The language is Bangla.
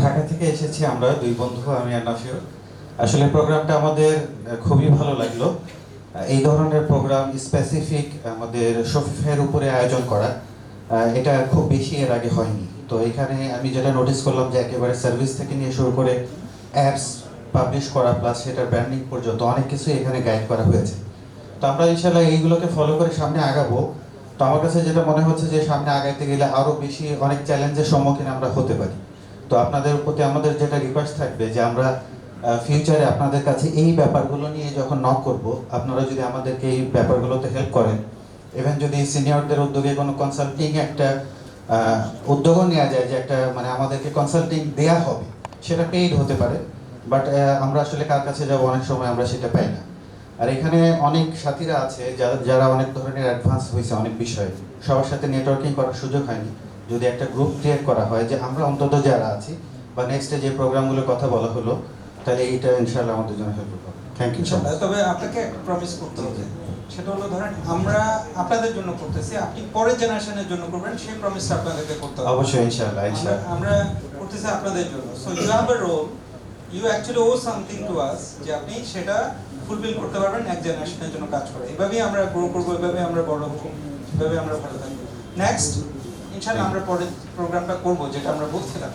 ঢাকা থেকে এসেছি আমরা, দুই বন্ধু, আমি আর নাফিও। আসলে প্রোগ্রামটা আমাদের খুবই ভালো লাগল। এই ধরনের প্রোগ্রাম স্পেসিফিক আমাদের শফিফের উপরে আয়োজন করা এটা খুব বেশি এর আগে হয়নি। তো এখানে আমি যেটা নোটিস করলাম যে একেবারে সার্ভিস থেকে নিয়ে শুরু করে অ্যাপস পাবলিশ করা প্লাস সেটার ব্র্যান্ডিং পর্যন্ত অনেক কিছু এখানে গাইড করা হয়েছে। তো আমরা ইনশাল্লাহ এইগুলোকে ফলো করে সামনে আগাবো। তো আমার কাছে যেটা মনে হচ্ছে যে সামনে আগাইতে গেলে আরও বেশি অনেক চ্যালেঞ্জের সম্মুখীন আমরা হতে পারি। তো আপনাদের প্রতি আমাদের যেটা রিকোয়েস্ট থাকবে যে আমরা ফিউচারে আপনাদের কাছে এই ব্যাপারগুলো নিয়ে যখন নক করব, আপনারা যদি আমাদেরকে এই ব্যাপারগুলোতে হেল্প করেন ইভেন যদি সিনিয়রদের উদ্যোগে কোনো কনসাল্টিং একটা উদ্যোগও নেওয়া যায় যে একটা মানে আমাদেরকে কনসাল্টিং দেয়া হবে, সেটা পেইড হতে পারে বাট আমরা আসলে কার কাছে যাব অনেক সময় আমরা সেটা পাই না। আর এখানে অনেক সাথীরা আছে যারা যারা অনেক ধরনের অ্যাডভান্স হয়েছে অনেক বিষয়ে, সবার সাথে নেটওয়ার্কিং করার সুযোগ হয়নি। যদি একটা গ্রুপ ক্রিয়েট করা হয় যে আমরা অন্তত যারা আছি বা নেক্সটে যে প্রোগ্রামগুলোর কথা বলা হলো তাহলে এইটা ইনশাল্লাহ আমাদের জন্য হেল্প করবে থ্যাংক ইউ তবে আপনাকে একটা প্রমিস করতে হবে। সেটা হলো ধরেন আমরা আপনাদের জন্য করতেছি আপনি পরের জেনারেশনের জন্য করবেন সেই প্রমিসটা আপনাদেরকে করতে হবে। অবশ্যই ইনশাআল্লাহ ইনশাআল্লাহ। আমরা করতেছি আপনাদের জন্য। So you have a role you actually owe something to us যে আপনি সেটা ফুলফিল করতে পারবেন এক জেনারেশনের জন্য কাজ করে। এভাবেই আমরা গ্রো করব এভাবে আমরা বড় হব এভাবে আমরা ভালো থাকব। নেক্সট ইনশাআল্লাহ আমরা পরের প্রোগ্রামটা করব যেটা আমরা বলছিলাম।